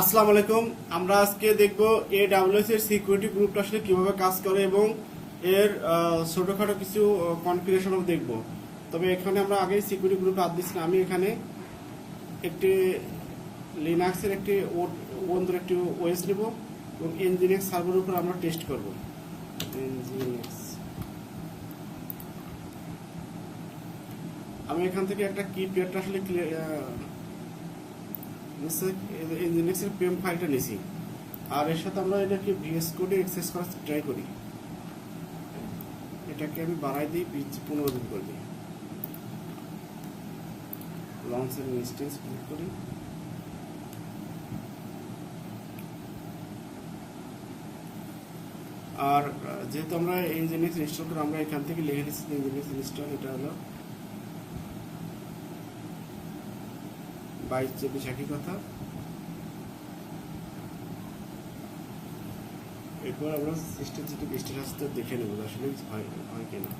আসসালামু আলাইকুম। আমরা আজকে দেখব এ ডাব্লিউএস এর সিকিউরিটি গ্রুপটা আসলে কীভাবে কাজ করে এবং এর ছোটখাটো কিছু কনফিগারেশনও দেখব। তবে এখানে আমরা আগে সিকিউরিটি গ্রুপে হাত দিচ্ছি আমি এখানে একটি লিনাক্সের একটি বন্ধুর একটি ওয়েস নেব এবং এনজিনিক্স সার্ভারের উপর আমরা টেস্ট করব। আমি এখান থেকে একটা কি পেয়ারটা আসলে ইঞ্জিনিক্সের পিএম ফাইলটা নিছি। আর এর সাথে আমরা এটাকে ভিএস কোডে অ্যাক্সেস করার ট্রাই করি। এটাকে আমি বাড়াই দিই পিচ পনেরো দিন করে দিই। লঞ্চের ইনস্টেন্স ক্লিক করি। আর যেহেতু আমরা ইঞ্জিনিক্স ইনস্টল করে আমরা এখান থেকে লিখে নিচ্ছি ইঞ্জিনিক্স ইনস্টল এটা হলো বাইশ চব্বিশ একই কথা। এরপর আমরা সিস্টেম যেটি স্ট্যাটাসটা দেখে নেব, আসলে হয় হয় কিনা।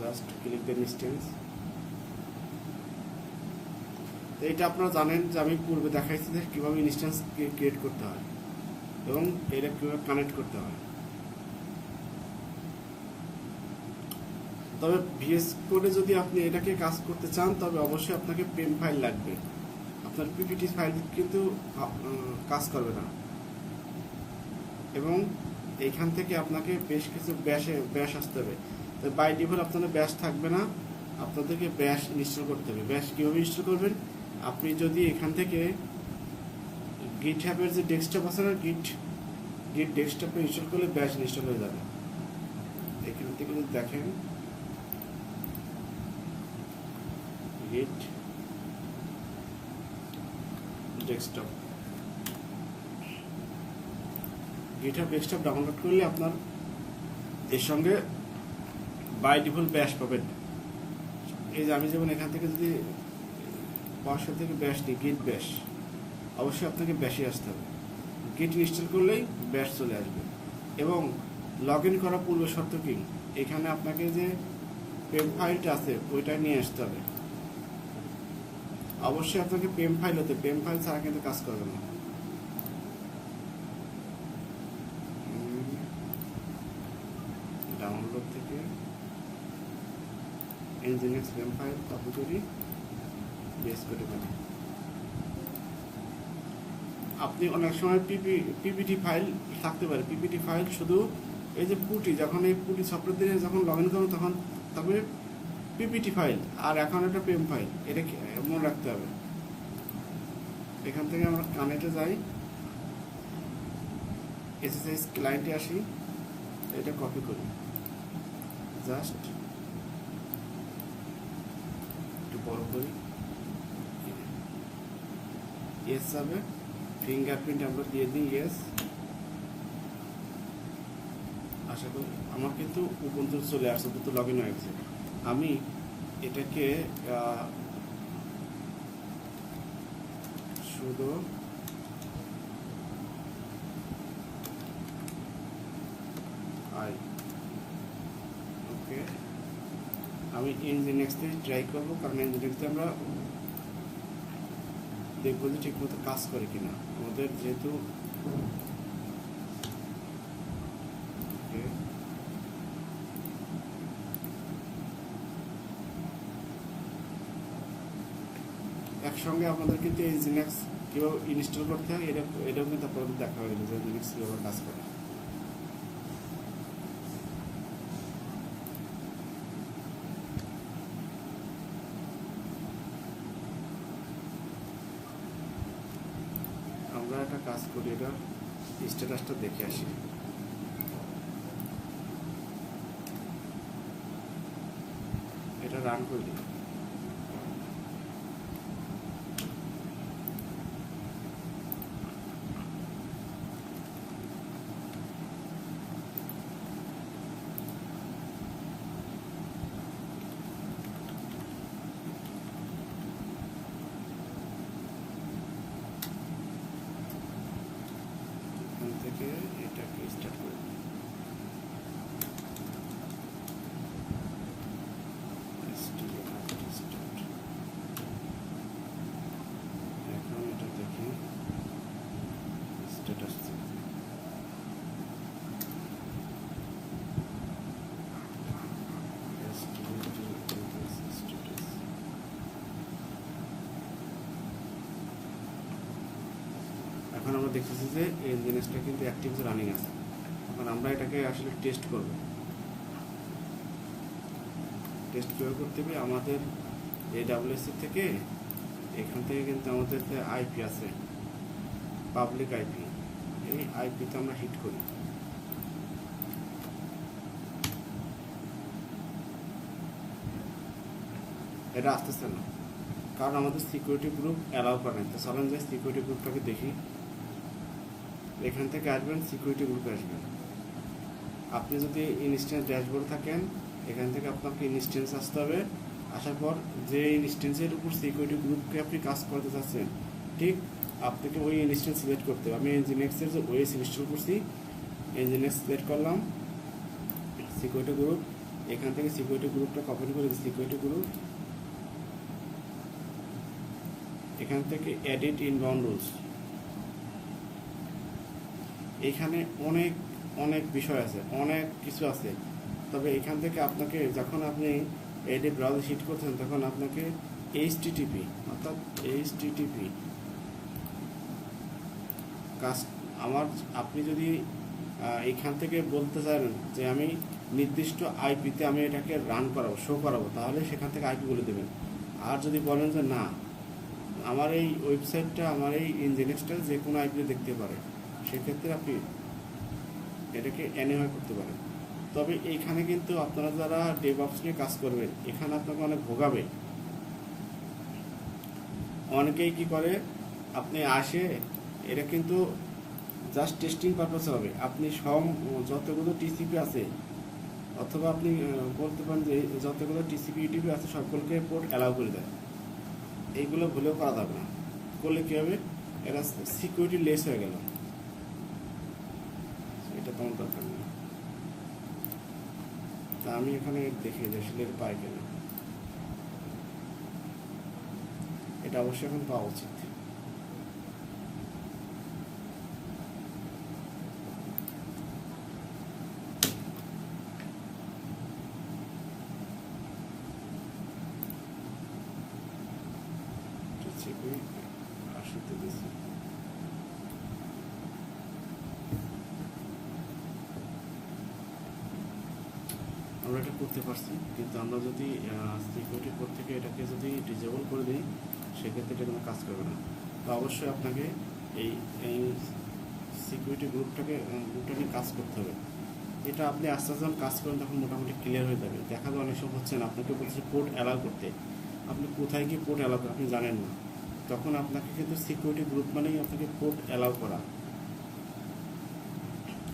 জাস্ট ক্লিক দেন ইনস্টেন্স এইটা আপনারা জানেন যে আমি পূর্বে দেখাইছি যে কীভাবে ইনস্ট্যান্স ক্রিয়েট করতে হয় এবং এটা কীভাবে কানেক্ট করতে হয়। তবে ভিএস কোডে যদি আপনি এটাকে কাজ করতে চান, তবে অবশ্যই আপনাকে পেন ফাইল লাগবে। আপনার পিপিটি ফাইল কিন্তু কাজ করবে না। এবং এইখান থেকে আপনাকে বেশ কিছু ব্যাশে ব্যাশ আসতে হবে। তো বাই ডিফল্ট আপনাদের ব্যাশ থাকবে না। আপনাদেরকে ব্যাশ ইনস্টল করতে হবে। ব্যাশ কীভাবে ইনস্টল করবেন? আপনি যদি এখান থেকে গিট হ্যাপের যে ডেস্কটপ আছে না গিট গিট ডেস্কটপে ইনস্টল করলে ব্যাশ ইনস্টল হয়ে যাবে। এখান থেকে দেখেন গিট ডেস্কটপ গিটহাব ডেস্কটপ ডাউনলোড করলে আপনার এর সঙ্গে বাই ডিফল্ট ব্যাশ পাবেন। এই যে আমি যেমন এখান থেকে যদি পাঁচশো থেকে ব্যাশ নিই গিট ব্যাশ অবশ্যই আপনাকে ব্যাশে আসতে হবে। গিট ইনস্টল করলেই ব্যাশ চলে আসবে। এবং লগ ইন করার পূর্ব শর্ত কি? এখানে আপনাকে যে পেম ফাইলটা আছে, ওইটা নিয়ে আসতে হবে। অবশ্যই আপনাকে পেম ফাইল হতে পেম ফাইল ছাড়া কিন্তু কাজ করবে না। ডাউনলোড থেকে ইঞ্জিনিয়ার্স পেম ফাইল কপি করি বেস করে ফেলি। আপনি অনেক সময় পিপি পিপিটি ফাইল থাকতে পারে। পিপিটি ফাইল শুধু এই যে পুটি, যখন এই পুটি সফটওয়্যার দিয়ে যখন লগ ইন করবেন তখন তবে পিপিটি ফাইল আর এখন একটা পেম ফাইল এটা মনে রাখতে হবে। এখান থেকে আমরা কানেক্টে যাই। এসএসএস ক্লায়েন্টে আসি, এটা কপি করি। জাস্ট একটু বড় করি। ইয়েস যাবে ফিঙ্গারপ্রিন্ট আমরা দিয়ে দিই ইয়েস আশা করি, আমার কিন্তু উপন্ত চলে আসছে, কিন্তু লগ ইন হয়ে গেছে। আমি এটাকে শুধু আই, ওকে, আমি ইঞ্জিনিয়ার্স থেকে ট্রাই করব, কারণ ইঞ্জিনিয়ার্সে আমরা দেখব যে ঠিকমতো কাজ করে কিনা। আমাদের যেহেতু একসঙ্গে আপনাদের কিন্তু এই জিনিস কীভাবে ইনস্টল করতে হয়, এটা এটাও কিন্তু আপনাদের দেখা হয়ে যে জিনিস কীভাবে কাজ করে। আমরা একটা কাজ করি, এটা স্ট্যাটাসটা দেখে আসি। এটা রান করে দিই এখান থেকে এটাকে স্টার্ট করে দিই। STR start। এখন এটা দেখি এখন আমরা দেখতেছি যে এই জিনিসটা কিন্তু অ্যাক্টিভ রানিং আছে। এখন আমরা এটাকে আসলে টেস্ট করব। টেস্ট করে করতে হবে আমাদের এই ডাব্লিউএসসি থেকে এখান থেকে কিন্তু আমাদের আইপি আছে পাবলিক আইপি এই আইপিতে আমরা হিট করি। এটা আসতেছে না। কারণ আমাদের সিকিউরিটি গ্রুপ অ্যালাউ করে না তো চলেন যাই সিকিউরিটি গ্রুপটাকে দেখি। এখান থেকে আসবেন সিকিউরিটি গ্রুপে আসবেন। আপনি যদি ইনস্ট্যান্স ড্যাশবোর্ড থাকেন, এখান থেকে আপনাকে ইনস্ট্যান্স আসতে হবে। আসার পর যে ইনস্ট্যান্সের উপর সিকিউরিটি গ্রুপকে আপনি কাজ করতে চাচ্ছেন, ঠিক আপনাকে ওই ইনস্ট্যান্স সিলেক্ট করতে হবে। আমি এনজিনেক্সের যে ওয়েস ইনস্টল করছি এনজিনেক্স সিলেক্ট করলাম। সিকিউরিটি গ্রুপ এখান থেকে সিকিউরিটি গ্রুপটা কপি করে সিকিউরিটি গ্রুপ এখান থেকে এডিট ইনবাউন্ড রুলস এখানে অনেক অনেক বিষয় আছে, অনেক কিছু আছে। তবে এখান থেকে আপনাকে যখন আপনি এডি ব্রাউজার হিট করছেন, তখন আপনাকে এইচটিটিপি অর্থাৎ এইচটিটিপি কাজ, আমার, আপনি যদি এখান থেকে বলতে চান যে আমি নির্দিষ্ট আইপিতে আমি এটাকে রান করাবো শো করাবো, তাহলে সেখান থেকে আইপি বলে দেবেন। আর যদি বলেন যে না, আমার এই ওয়েবসাইটটা আমার এই ইঞ্জিনিয়ার্সটা যে কোনো আইপিতে দেখতে পারে। সেক্ষেত্রে আপনি এটাকে অ্যানিমে করতে পারেন। তবে এইখানে কিন্তু আপনারা যারা ডেভঅপস নিয়ে কাজ করবেন, এখানে আপনাকে অনেক ভোগাবে। অনেকেই কি করে, আপনি আসে, এটা কিন্তু জাস্ট টেস্টিং পারপাসে হবে। আপনি সব যতগুলো টিসিপি আছে, অথবা আপনি বলতে পারেন যে যতগুলো টিসিপি ইউটিপি আছে, সকলকে পোর্ট অ্যালাউ করে দেয়। এইগুলো ভুলেও করা যাবে না। করলে কী হবে? এরা সিকিউরিটি লেস হয়ে গেল। তোমার দরকার নেই তা আমি এখানে দেখি যে এর পাই কেন এটা অবশ্যই এখন পাওয়া উচিত। চেক করি আমরা এটা করতে পারছি, কিন্তু আমরা যদি সিকিউরিটি কোড থেকে এটাকে যদি ডিজেবল করে দিই, সেক্ষেত্রে এটা কোনো কাজ করবে না। তো অবশ্যই আপনাকে এই এই সিকিউরিটি গ্রুপটাকে গ্রুপটাকে কাজ করতে হবে। এটা আপনি আস্তে আস্তে কাজ করেন, তখন মোটামুটি ক্লিয়ার হয়ে যাবে। দেখা যায় অনেক সময় হচ্ছে না, আপনাকে বলছে পোর্ট অ্যালাউ করতে। আপনি কোথায় গিয়ে পোর্ট অ্যালাউ আপনি জানেন না। তখন আপনাকে কিন্তু সিকিউরিটি গ্রুপ মানেই আপনাকে পোর্ট অ্যালাউ করা।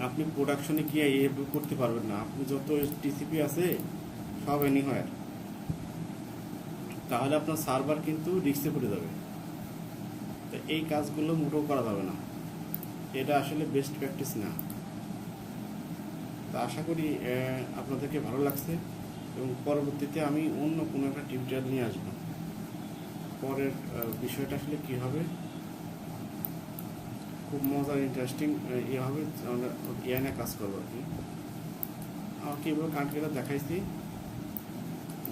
আপনি প্রোডাকশনে গিয়ে এ করতে পারবেন না। আপনি যত টিসিপি আছে, সব এনিহয়ার তাহলে আপনার সার্ভার কিন্তু রিক্সে পড়ে যাবে। তো এই কাজগুলো মোটেও করা যাবে না। এটা আসলে বেস্ট প্র্যাকটিস না। তো আশা করি আপনাদেরকে ভালো লাগছে এবং পরবর্তীতে আমি অন্য কোনো একটা টিউটোরিয়াল নিয়ে আসব। পরের বিষয়টা আসলে কী হবে খুব মজার ইন্টারেস্টিং ইয়ে হবে আমরা নিয়ে কাজ করব আর কি। আমার কীভাবে কান্ট্রিটা দেখাইছি,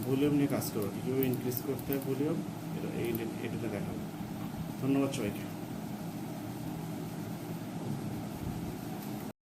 ভলিউম নিয়ে কাজ করব আর কীভাবে ইনক্রিজ করতে হয় ভলিউম, এটা এইটা দেখাবো। ধন্যবাদ সবাইকে।